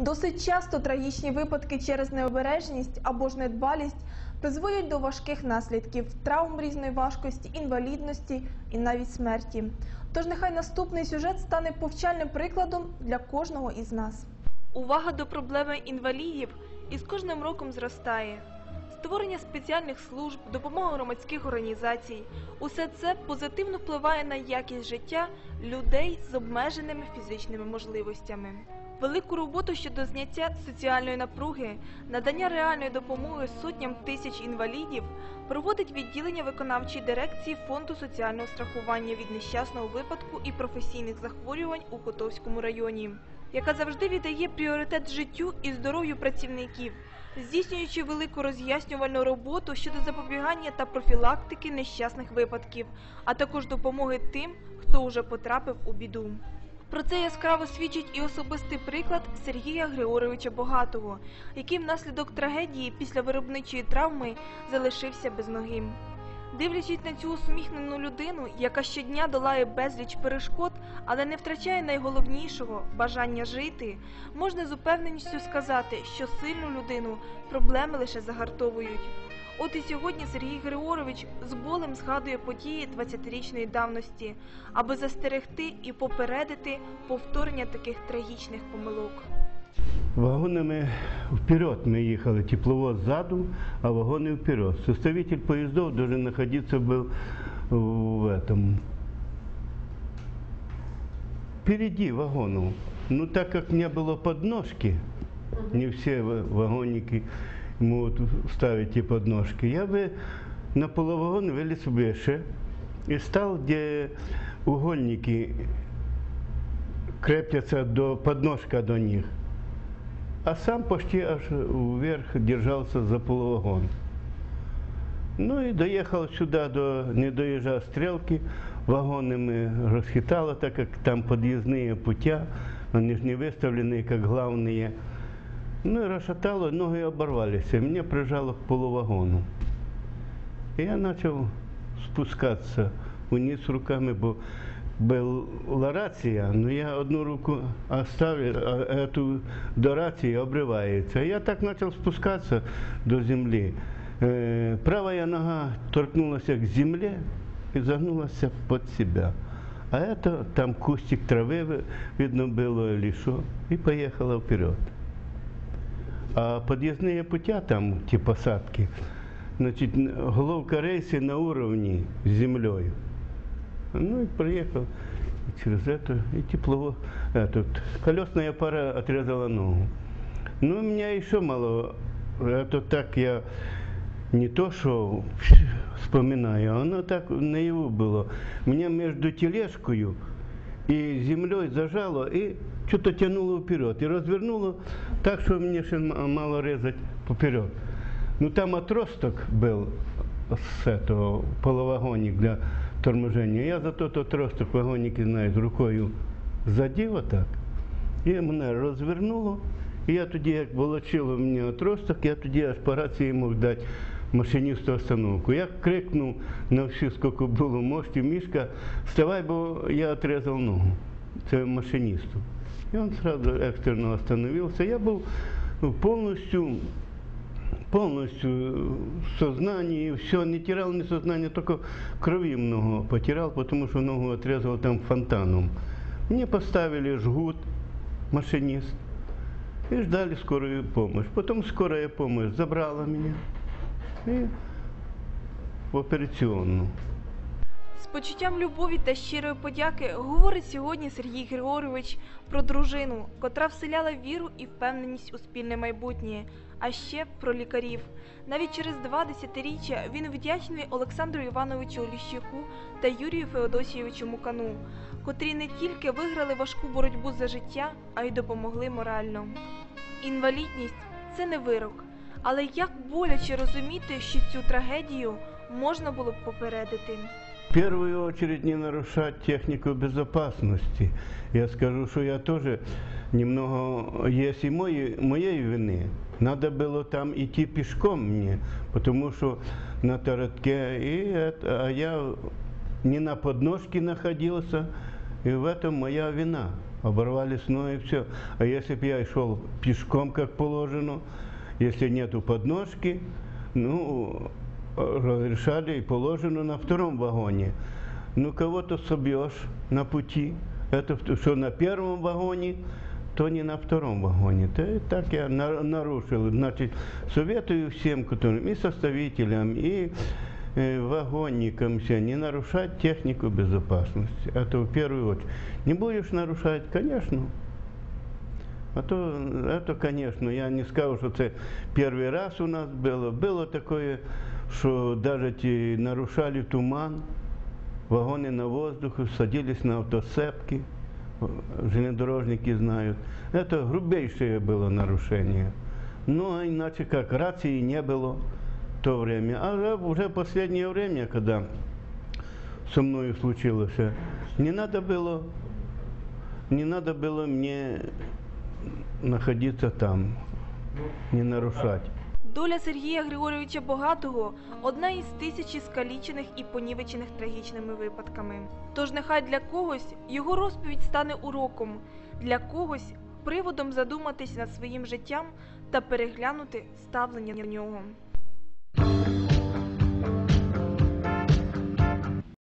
Досить часто трагічні випадки через необережність або ж недбалість призводять до важких наслідків, травм різної важкості, інвалідності і навіть смерті. Тож нехай наступний сюжет стане повчальним прикладом для кожного із нас. Увага до проблеми інвалідів із кожним роком зростає. Створення спеціальних служб, допомога громадських організацій усе це позитивно впливає на якість життя людей з обмеженими фізичними можливостями. Велику роботу щодо зняття соціальної напруги, надання реальної допомоги сотням тисяч інвалідів проводить відділення виконавчої дирекції Фонду соціального страхування від нещасного випадку і професійних захворювань у Котовському районі, яка завжди віддає пріоритет життю і здоров'ю працівників, здійснюючи велику роз'яснювальну роботу щодо запобігання та профілактики нещасних випадків, а також допомоги тим, хто уже потрапив у біду. Про це яскраво свідчить і особистий приклад Сергія Григоровича Богатого, який внаслідок трагедії після виробничої травми залишився без ноги. Дивлячись на цю усміхнену людину, яка щодня долає безліч перешкод, але не втрачає найголовнішого бажання жити, можна з упевненістю сказати, що сильну людину проблеми лише загартовують. От і сьогодні Сергій Григорович з болем згадує події 20-річної давності, аби застерегти і попередити повторення таких трагічних помилок. Вагонами вперед мы ехали, тепловоз сзаду, а вагоны вперед. Составитель поездов должен находиться был в этом впереди вагонов. Ну, так как не было подножки, не все ва- вагонники могут ставить и подножки, я бы на полувагон вылез выше и стал, где угольники крепятся до подножка до них. А сам почти аж вверх держался за полувагон. Ну и доехал сюда, до, не доезжая стрелки, вагонами расхитало, так как там подъездные путя, они же не выставлены как главные. Ну и расшатало, ноги оборвались, и меня прижало к полувагону. И я начал спускаться вниз руками, бо была рація, но я одну руку оставлю, а эту до рації обривається. Я так почав спускатися до землі. Е, Правая нога торкнулася к земле и загнулась под себя. А это там кустик травы ви- видно было или что, и поехала вперед. А подъездные путя там, те посадки, значит, головка рейса на уровне с землей. Ну и приехал и через это, и тепло, этот, колесная пара отрезала ногу. Ну, у меня еще мало, это так я не то, что вспоминаю, а оно так наяву было. Меня между тележкою и землей зажало и что-то тянуло вперед. И развернуло так, что мне ще мало резать поперед. Ну там отросток был с этого полувагонник для торможения. Я за тот отросток вагонники, знаю, рукою задів отак. І мене розвернуло. І я тоді, як волочило мені отросток, я тоді аж по рації мог дати машиністу остановку. Я крикнув на всю, скільки було мощі, мішка, вставай, бо я отрезав ногу. Це машиністу. І він одразу екстрено остановився. Я був ну, повністю полностью в сознании, все, не терял ни сознания, только крови много потерял, потому что ногу отрезал там фонтаном. Мне поставили жгут, машинист, и ждали скорую помощь. Потом скорая помощь забрала меня и в операционную. Почуттям любові та щирої подяки говорить сьогодні Сергій Григорович про дружину, котра вселяла віру і впевненість у спільне майбутнє, а ще про лікарів. Навіть через два десятиріччя він вдячний Олександру Івановичу Оліщуку та Юрію Феодосійовичу Мукану, котрі не тільки виграли важку боротьбу за життя, а й допомогли морально. Інвалідність це не вирок, але як боляче розуміти, що цю трагедію можна було б попередити. В первую очередь не нарушать технику безопасности. Я скажу, что я тоже немного, есть и моей, моей вины. Надо было там идти пешком мне, потому что на торотке, и это, а я не на подножке находился, и в этом моя вина. Оборвали снова и все. А если бы я шел пешком, как положено, если нету подножки, ну, разрешали и положено на втором вагоне. Ну, кого-то собьешь на пути. Это что на первом вагоне, то не на втором вагоне. И так я на- нарушил. Значит, советую всем, которым, и составителям, и э, вагонникам все, не нарушать технику безопасности. Это в первую очередь. Не будешь нарушать, конечно. А то, это, конечно, я не скажу, що це перший раз у нас було. Було таке, що навіть і нарушали туман, вагони на воздухе, садились на автосцепки, железнодорожники знают. Это грубейшее было нарушение. Ну, а иначе как, рации не было в то время. А уже, уже последнее время, когда со мною случилось, не надо было, не надо было мне находиться там, не нарушать. Доля Сергія Григорьовича Богатого одна із тисячі скалічених і понівечених трагічними випадками. Тож нехай для когось його розповідь стане уроком, для когось приводом задуматись над своїм життям та переглянути ставлення до нього.